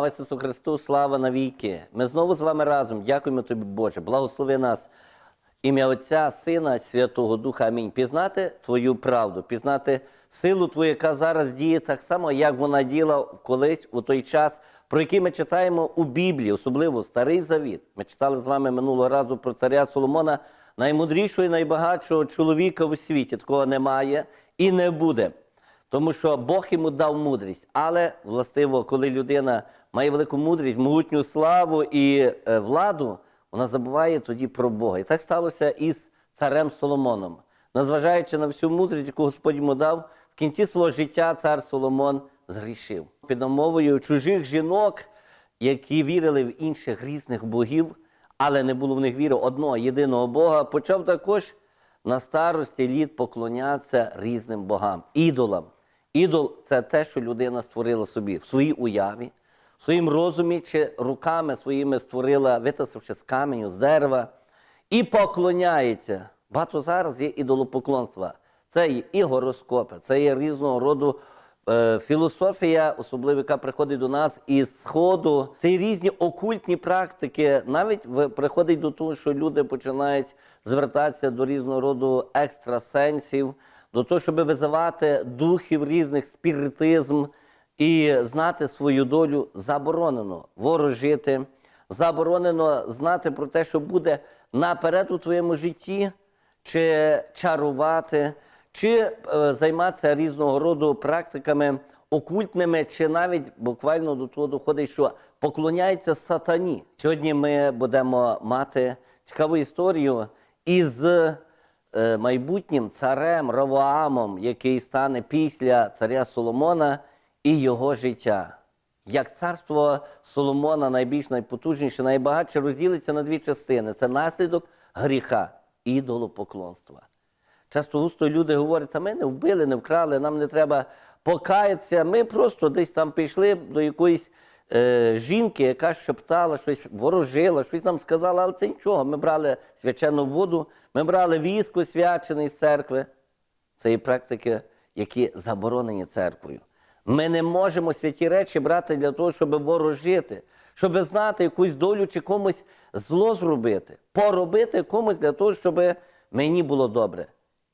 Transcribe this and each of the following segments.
Слава Ісусу Христу, слава навіки. Ми знову з вами разом. Дякуємо тобі, Боже. Благослови нас. Ім'я Отця, Сина, Святого Духа. Амінь. Пізнати Твою правду, пізнати силу Твою, яка зараз діє так само, як вона діяла колись у той час, про який ми читаємо у Біблії, особливо Старий Завіт. Ми читали з вами минулого разу про царя Соломона, наймудрішого і найбагатшого чоловіка у світі. Такого немає і не буде. Тому що Бог йому дав мудрість. Але властиво, коли людина має велику мудрість, могутню славу і е, владу, вона забуває тоді про Бога. І так сталося із царем Соломоном. Незважаючи на всю мудрість, яку Господь йому дав, в кінці свого життя цар Соломон згрішив. Під намовою чужих жінок, які вірили в інших різних богів, але не було в них віри одного єдиного Бога, почав також на старості літ поклонятися різним богам, ідолам. Ідол це те, що людина створила собі в своїй уяві, своїм розумі чи руками своїми створила, витасивши з каменю, з дерева, і поклоняється. Багато зараз є ідолопоклонства. Це є і гороскопи, це є різного роду е, філософія, особливо яка приходить до нас із сходу. Це є різні окультні практики. Навіть приходить до того, що люди починають звертатися до різного роду екстрасенсів, до того, щоб визивати духів різних спіритизм і знати свою долю заборонено ворожити, заборонено знати про те, що буде наперед у твоєму житті, чи чарувати, чи е, займатися різного роду практиками окультними, чи навіть буквально до того доходить, що поклоняється сатані. Сьогодні ми будемо мати цікаву історію із е, майбутнім царем Равоамом, який стане після царя Соломона і його життя. Як царство Соломона найбільш найпотужніше, найбагатше розділиться на дві частини. Це наслідок гріха, ідолопоклонства. Часто густо люди говорять, а ми не вбили, не вкрали, нам не треба покаятися. Ми просто десь там пішли до якоїсь е, жінки, яка шептала, щось ворожила, щось нам сказала, але це нічого. Ми брали свячену воду, ми брали віск освячений з церкви. Це є практики, які заборонені церквою. Ми не можемо святі речі брати для того, щоб ворожити, щоб знати якусь долю чи комусь зло зробити, поробити комусь для того, щоб мені було добре.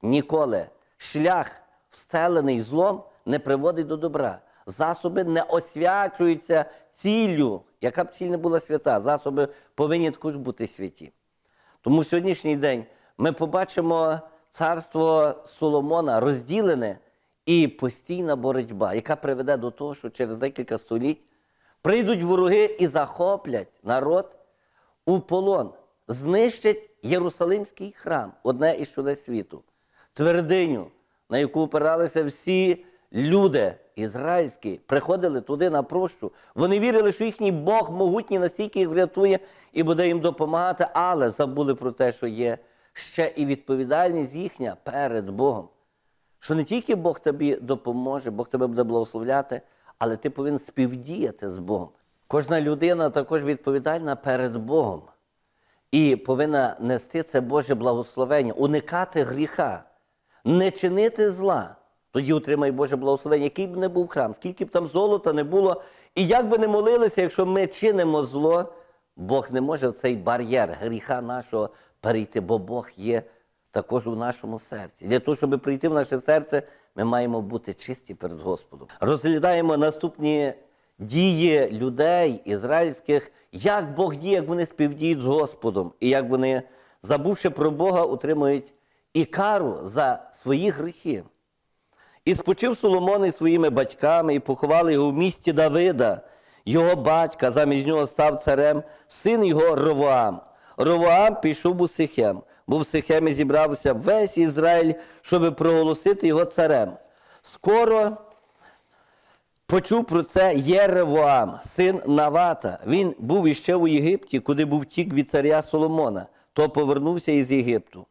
Ніколи шлях, встелений злом, не приводить до добра. Засоби не освячуються ціллю, яка б ціль не була свята. Засоби повинні також бути святі. Тому в сьогоднішній день ми побачимо царство Соломона розділене і постійна боротьба, яка приведе до того, що через декілька століть прийдуть вороги і захоплять народ у полон, знищать Єрусалимський храм, одне із чудес світу, твердиню, на яку опиралися всі люди ізраїльські, приходили туди на прощу. Вони вірили, що їхній Бог могутній настільки їх врятує і буде їм допомагати, але забули про те, що є ще і відповідальність їхня перед Богом. Що не тільки Бог тобі допоможе, Бог тебе буде благословляти, але ти повинен співдіяти з Богом. Кожна людина також відповідальна перед Богом і повинна нести це Боже благословення, уникати гріха, не чинити зла. Тоді отримай Боже благословення, який б не був храм, скільки б там золота не було. І як би не молилися, якщо ми чинимо зло, Бог не може в цей бар'єр гріха нашого перейти, бо Бог є також у нашому серці. Для того, щоб прийти в наше серце, ми маємо бути чисті перед Господом. Розглядаємо наступні дії людей ізраїльських, як Бог діє, як вони співдіють з Господом, і як вони, забувши про Бога, отримують і кару за свої гріхи. І спочив Соломон із своїми батьками, і поховали його в місті Давида. Його батька замість нього став царем, син його Ровоам. Ровоам пішов у Сихем, бо в Сихемі зібрався весь Ізраїль, щоб проголосити його царем. Скоро почув про це Єревоам, син Навата. Він був іще у Єгипті, куди був тік від царя Соломона, то повернувся із Єгипту.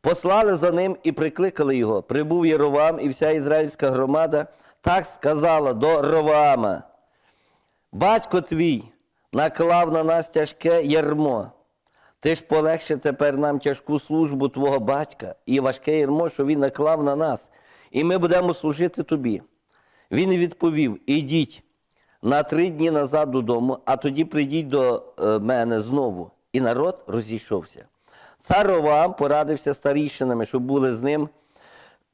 Послали за ним і прикликали його. Прибув Єровам і вся ізраїльська громада так сказала до Роваама. Батько твій наклав на нас тяжке ярмо. Ти ж полегше тепер нам тяжку службу твого батька і важке ярмо, що він наклав на нас, і ми будемо служити тобі. Він відповів: Ідіть, на три дні назад додому, а тоді прийдіть до е, мене знову. І народ розійшовся. Цар Роваам порадився старішинами, що були з ним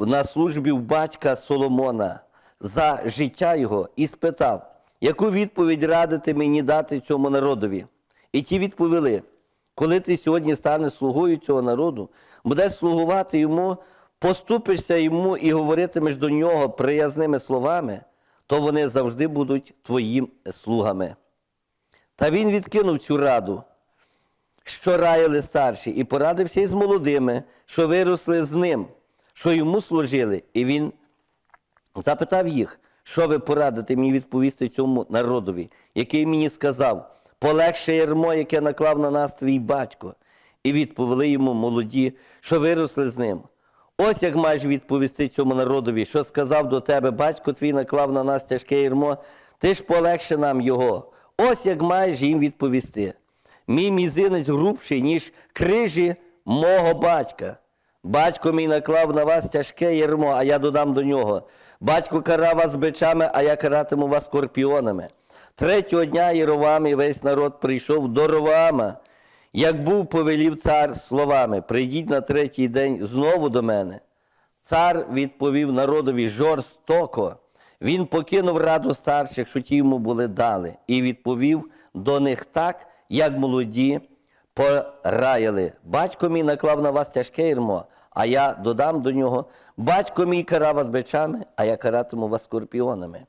на службі в батька Соломона за життя його і спитав, яку відповідь радити мені дати цьому народові? І ті відповіли: коли ти сьогодні станеш слугою цього народу, будеш слугувати йому, поступишся йому і говоритимеш до нього приязними словами, то вони завжди будуть твоїм слугами. Та він відкинув цю раду, що раяли старші, і порадився із молодими, що виросли з ним, що йому служили. І він запитав їх, що ви порадите мені відповісти цьому народові, який мені сказав, полегше ярмо, яке наклав на нас твій батько. І відповіли йому молоді, що виросли з ним. Ось як маєш відповісти цьому народові, що сказав до тебе, батько твій наклав на нас тяжке ярмо, ти ж полегше нам його. Ось як маєш їм відповісти. Мій мізинець грубший, ніж крижі мого батька. Батько мій наклав на вас тяжке ярмо, а я додам до нього. Батько карав вас бичами, а я каратиму вас скорпіонами. Третього дня Єровам і весь народ прийшов до Роваама, як був повелів цар словами: прийдіть на третій день знову до мене. Цар відповів народові жорстоко. Він покинув раду старших, що ті йому були дали, і відповів до них так, як молоді пораяли. Батько мій наклав на вас тяжке ярмо, а я додам до нього. Батько мій карав вас бичами, а я каратиму вас скорпіонами.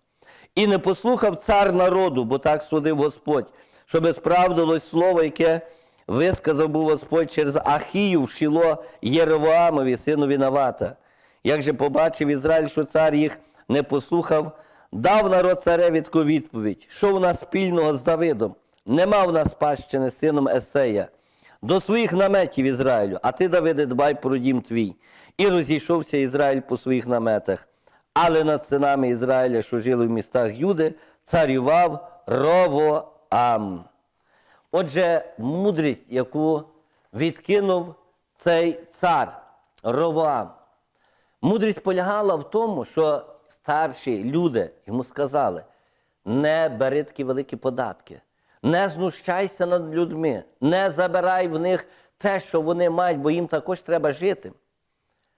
І не послухав цар народу, бо так судив Господь, щоби справдилось слово, яке висказав був Господь через Ахію в шіло Єровоамові, синові Навата. Як же побачив Ізраїль, що цар їх не послухав, дав народ цареві таку відповідь, що в нас спільного з Давидом? Нема в нас спадщини сином Есея. До своїх наметів Ізраїлю, а ти, Давиде, дбай про дім твій. І розійшовся Ізраїль по своїх наметах. Але над синами Ізраїля, що жили в містах Юди, царював Ровоам. Отже, мудрість, яку відкинув цей цар Ровоам. Мудрість полягала в тому, що старші люди йому сказали: не бери такі великі податки, не знущайся над людьми, не забирай в них те, що вони мають, бо їм також треба жити.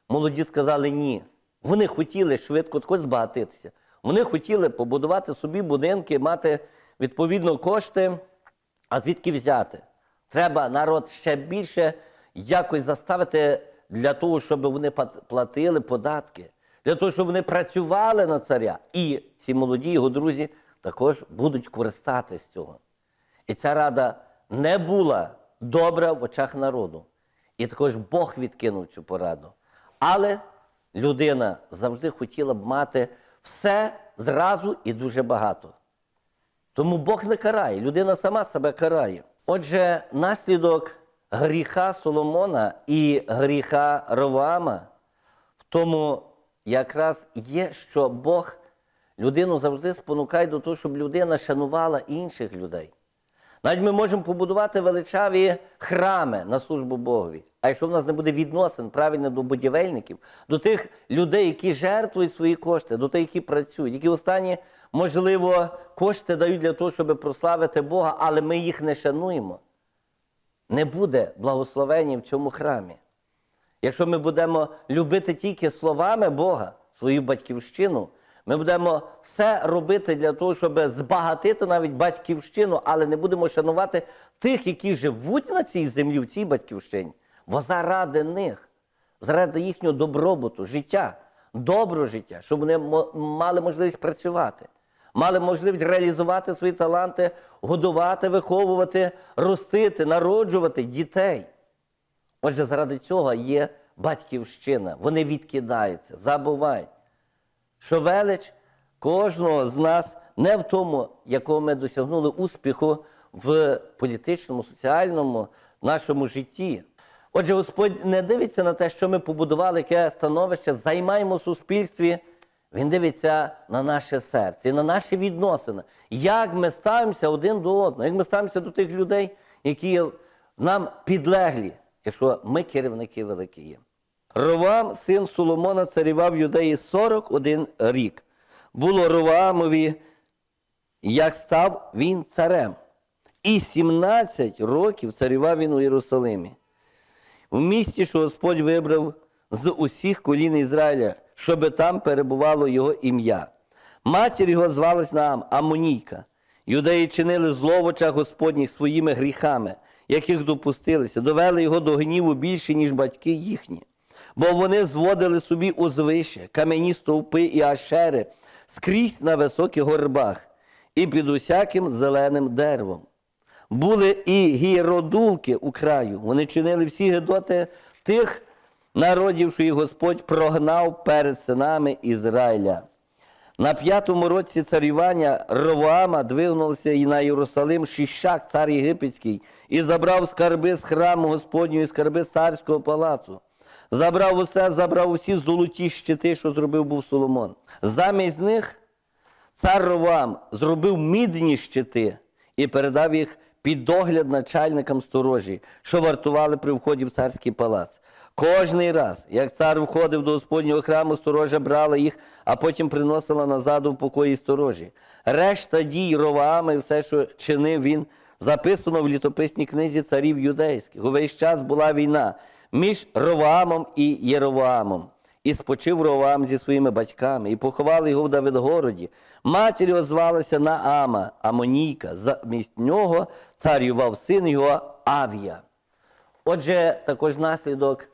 Молоді сказали ні. Вони хотіли швидко збагатитися. Вони хотіли побудувати собі будинки, мати відповідно кошти, а звідки взяти? Треба народ ще більше якось заставити для того, щоб вони платили податки, для того, щоб вони працювали на царя. І ці молоді його друзі також будуть користатись цього. І ця рада не була добра в очах народу. І також Бог відкинув цю пораду. Але людина завжди хотіла б мати все зразу і дуже багато. Тому Бог не карає, людина сама себе карає. Отже, наслідок гріха Соломона і гріха Роваама в тому якраз є, що Бог людину завжди спонукає до того, щоб людина шанувала інших людей. Навіть ми можемо побудувати величаві храми на службу Богові. А якщо в нас не буде відносин правильно до будівельників, до тих людей, які жертвують свої кошти, до тих, які працюють, які останні, можливо, кошти дають для того, щоб прославити Бога, але ми їх не шануємо, не буде благословення в цьому храмі. Якщо ми будемо любити тільки словами Бога, свою батьківщину, ми будемо все робити для того, щоб збагатити навіть батьківщину, але не будемо шанувати тих, які живуть на цій землі, в цій батьківщині, бо заради них, заради їхнього добробуту, життя, доброго життя, щоб вони мали можливість працювати, мали можливість реалізувати свої таланти, годувати, виховувати, ростити, народжувати дітей. Отже, заради цього є батьківщина. Вони відкидаються, забувають, що велич кожного з нас не в тому, якого ми досягнули успіху в політичному, соціальному нашому житті. Отже, Господь не дивиться на те, що ми побудували, яке становище займаємо в суспільстві. Він дивиться на наше серце на наші відносини. Як ми ставимося один до одного, як ми ставимося до тих людей, які нам підлеглі, якщо ми керівники великі є. Ровам, син Соломона, царював юдеї 41 рік. Було Роваамові як став він царем. І 17 років царював він у Єрусалимі. В місті, що Господь вибрав з усіх колін Ізраїля, щоби там перебувало його ім'я. Матір його звалась Наам, Амонійка. Юдеї чинили зло в очах Господніх своїми гріхами, яких допустилися, довели його до гніву більше, ніж батьки їхні. Бо вони зводили собі узвище, кам'яні стовпи і ашери скрізь на високих горбах і під усяким зеленим деревом. Були і гіродулки у краю. Вони чинили всі гидоти тих народів, що їх Господь прогнав перед синами Ізраїля. На п'ятому році царювання Ровоама двигнувся і на Єрусалим Шішак, цар єгипетський, і забрав скарби з храму Господнього і скарби царського палацу. Забрав усе, забрав усі золоті щити, що зробив був Соломон. Замість них цар Ровоам зробив мідні щити і передав їх під догляд начальникам сторожі, що вартували при вході в царський палац. Кожний раз, як цар входив до Господнього храму, сторожа брала їх, а потім приносила назад у покої сторожі. Решта дій Роваама і все, що чинив він, записано в літописній книзі царів юдейських. Увесь час була війна між Роваамом і Єровоамом. І спочив Роваам зі своїми батьками, і поховали його в Давидгороді. Матір його звалася Наама, Амонійка. Замість нього царював син його Авія. Отже, також наслідок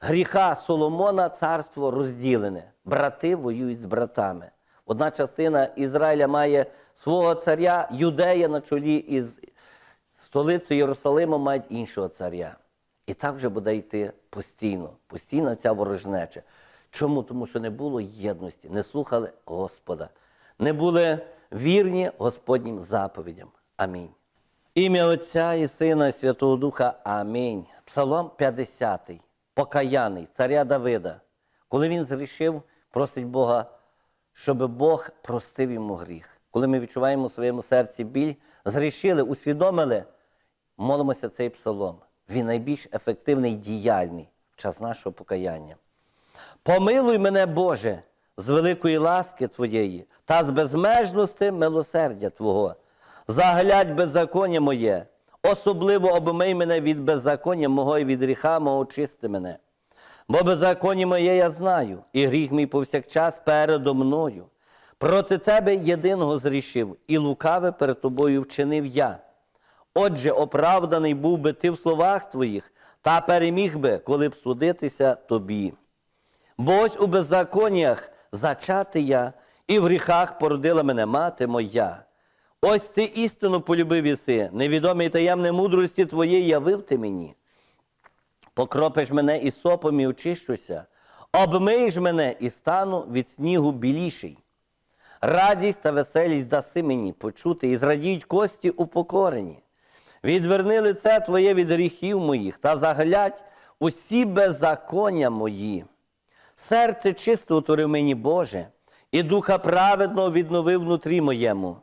гріха Соломона царство розділене. Брати воюють з братами. Одна частина Ізраїля має свого царя, юдея на чолі із столицею Єрусалимом мають іншого царя. І так вже буде йти постійно, постійно ця ворожнеча. Чому? Тому що не було єдності, не слухали Господа, не були вірні Господнім заповідям. Амінь. Ім'я Отця і Сина і Святого Духа. Амінь. Псалом 50, покаяний, царя Давида. Коли він зрішив, просить Бога, щоб Бог простив йому гріх. Коли ми відчуваємо у своєму серці біль, зрішили, усвідомили, молимося цей псалом. Він найбільш ефективний діяльний в час нашого покаяння. Помилуй мене, Боже, з великої ласки Твоєї та з безмежності милосердя Твого. Заглядь беззаконня моє, особливо обмий мене від беззаконня мого і від гріха мого очисти мене. Бо беззаконня моє я знаю, і гріх мій повсякчас передо мною. Проти тебе єдиного зрішив, і лукаве перед тобою вчинив я. Отже, оправданий був би ти в словах твоїх, та переміг би, коли б судитися тобі. Бо ось у беззаконнях зачати я, і в гріхах породила мене мати моя. Ось ти істину полюбив іси, невідомій таємне мудрості твоєї явив ти мені. Покропиш мене і сопом і очищуся, обмиєш мене і стану від снігу біліший. Радість та веселість даси мені почути, і зрадіють кості упокорені. Відверни лице Твоє від гріхів моїх та заглядь усі беззаконня мої. Серце чисте утворив мені, Боже, і духа праведного відновив внутрі моєму.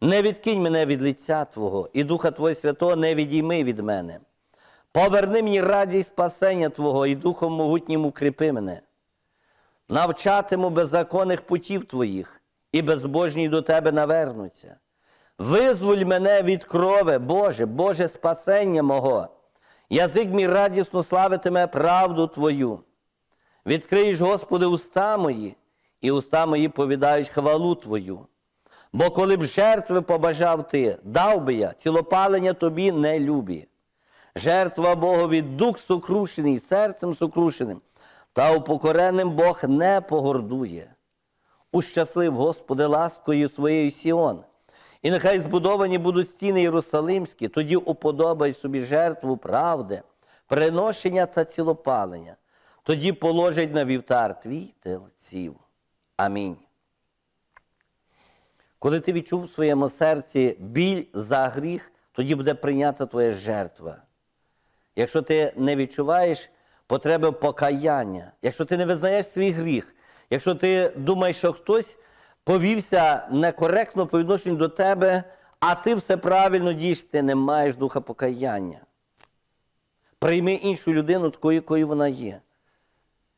Не відкинь мене від лиця Твого, і Духа Твого Святого не відійми від мене. Поверни мені радість спасення Твого, і Духом могутнім укріпи мене. Навчатиму беззаконних путів Твоїх, і безбожні до Тебе навернуться. Визволь мене від крови, Боже, Боже спасення мого. Язик мій радісно славитиме правду Твою. Відкриєш, Господи, уста мої, і уста мої повідають хвалу Твою. Бо коли б жертви побажав ти, дав би я, цілопалення тобі не любі. Жертва Богові дух сокрушений, серцем сокрушеним, та упокореним Бог не погордує. Ущаслив, Господи, ласкою своєю Сіон. І нехай збудовані будуть стіни Єрусалимські, тоді уподобай собі жертву правди, приношення та цілопалення. Тоді положить на вівтар твій телців. Амінь. Коли ти відчув в своєму серці біль за гріх, тоді буде прийнята твоя жертва. Якщо ти не відчуваєш потреби покаяння, якщо ти не визнаєш свій гріх, якщо ти думаєш, що хтось повівся некоректно по відношенню до тебе, а ти все правильно дієш, ти не маєш духа покаяння. Прийми іншу людину такою, якою вона є.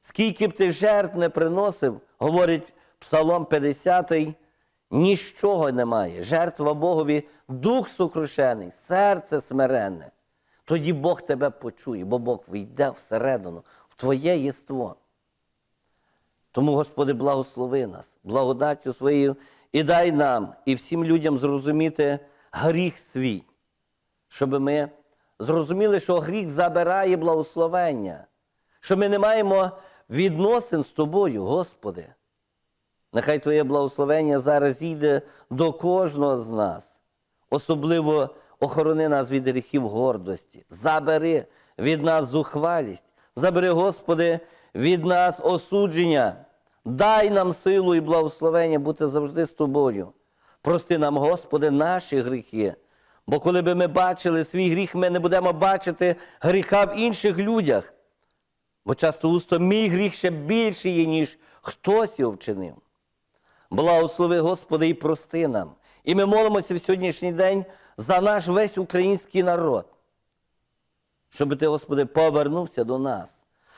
Скільки б ти жертв не приносив, говорить Псалом 50, нічого немає. Жертва Богові, дух сокрушений, серце смиренне. Тоді Бог тебе почує, бо Бог війде всередину, в твоє єство. Тому, Господи, благослови нас, благодаттю своєю і дай нам і всім людям зрозуміти гріх свій, щоб ми зрозуміли, що гріх забирає благословення, що ми не маємо відносин з Тобою, Господи. Нехай Твоє благословення зараз йде до кожного з нас. Особливо охорони нас від гріхів гордості. Забери від нас зухвалість. Забери, Господи, від нас осудження. Дай нам силу і благословення бути завжди з Тобою. Прости нам, Господи, наші гріхи. Бо коли би ми бачили свій гріх, ми не будемо бачити гріха в інших людях. Бо часто усто мій гріх ще більший є, ніж хтось його вчинив. Благослови, Господи, і прости нам. І ми молимося в сьогоднішній день за наш весь український народ. Щоб ти, Господи, повернувся до нас.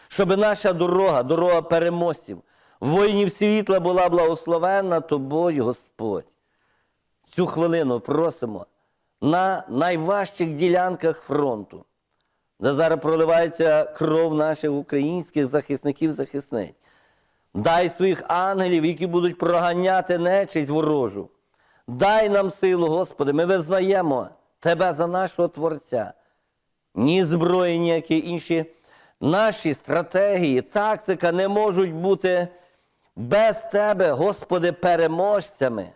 Щоб наша дорога, дорога переможців, воїнів світла була благословенна Тобою, Господь. Цю хвилину просимо на найважчих ділянках фронту, зараз проливається кров наших українських захисників захисниць. Дай своїх ангелів, які будуть проганяти нечисть ворожу. Дай нам силу, Господи, ми визнаємо Тебе за нашого Творця. Ні зброї, ніякі інші наші стратегії, тактика не можуть бути без Тебе, Господи, переможцями.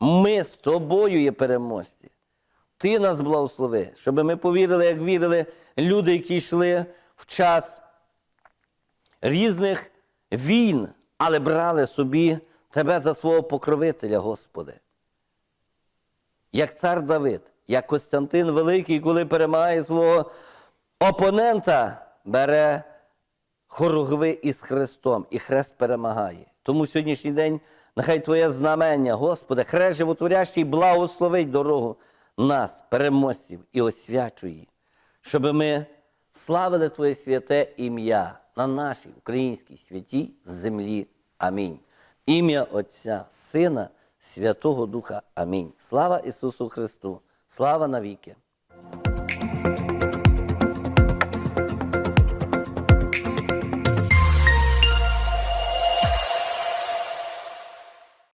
Ми з тобою є переможці. Ти нас благослови, щоб ми повірили, як вірили люди, які йшли в час різних війн, але брали собі тебе за свого покровителя, Господи. Як цар Давид, як Костянтин Великий, коли перемагає свого опонента, бере хоругви із Христом, і хрест перемагає. Тому сьогоднішній день нехай Твоє знамення, Господи, хрест животворящий, благословить дорогу нас, переможців, і освячує щоб ми славили Твоє святе ім'я на нашій українській святій землі. Амінь. Ім'я Отця, Сина, Святого Духа. Амінь. Слава Ісусу Христу! Слава навіки!